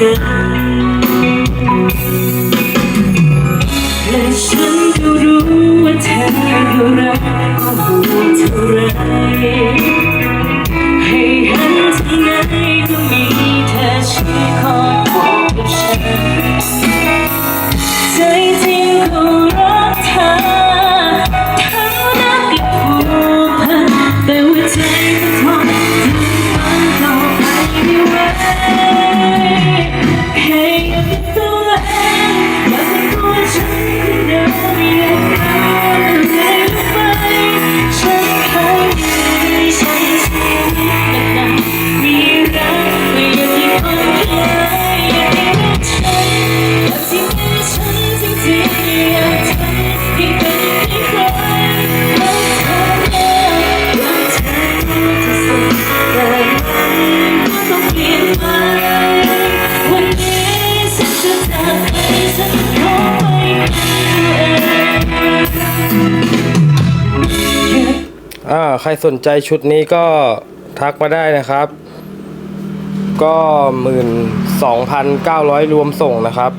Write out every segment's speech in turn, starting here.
กันและฉันก็รู้ว่าเธอก็รักก็ห่วงเท่าไรให้หันทางไหนก็มีเธอชี้คอยบอกกับฉันใจจริงของเรา อ่าใครสนใจชุดนี้ก็ทักมาได้นะครับ ก็หมื่นสองพันเก้าร้อยรวมส่งนะครับ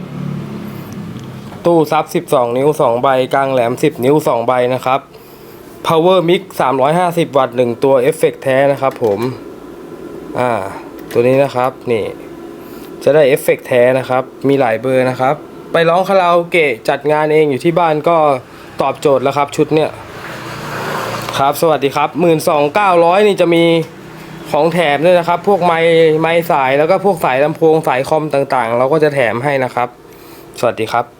ตู้ซับสิบสองนิ้วสองใบ กลางแหลมสิบนิ้วสองใบนะครับ power mix สามร้อยห้าสิบวัตต์หนึ่งตัวเอฟเฟกต์แท้นะครับผม อ่า ตัวนี้นะครับ นี่ จะได้เอฟเฟกต์แท้นะครับ มีหลายเบอร์นะครับ ไปร้องคาราโอเกะจัดงานเองอยู่ที่บ้านก็ตอบโจทย์แล้วครับชุดเนี้ยครับ สวัสดีครับหมื่นสองเก้าร้อยนี่จะมีของแถมด้วยนะครับ พวกไม้ไม้สายแล้วก็พวกสายลำโพงสายคอมต่างๆ เราก็จะแถมให้นะครับ สวัสดีครับ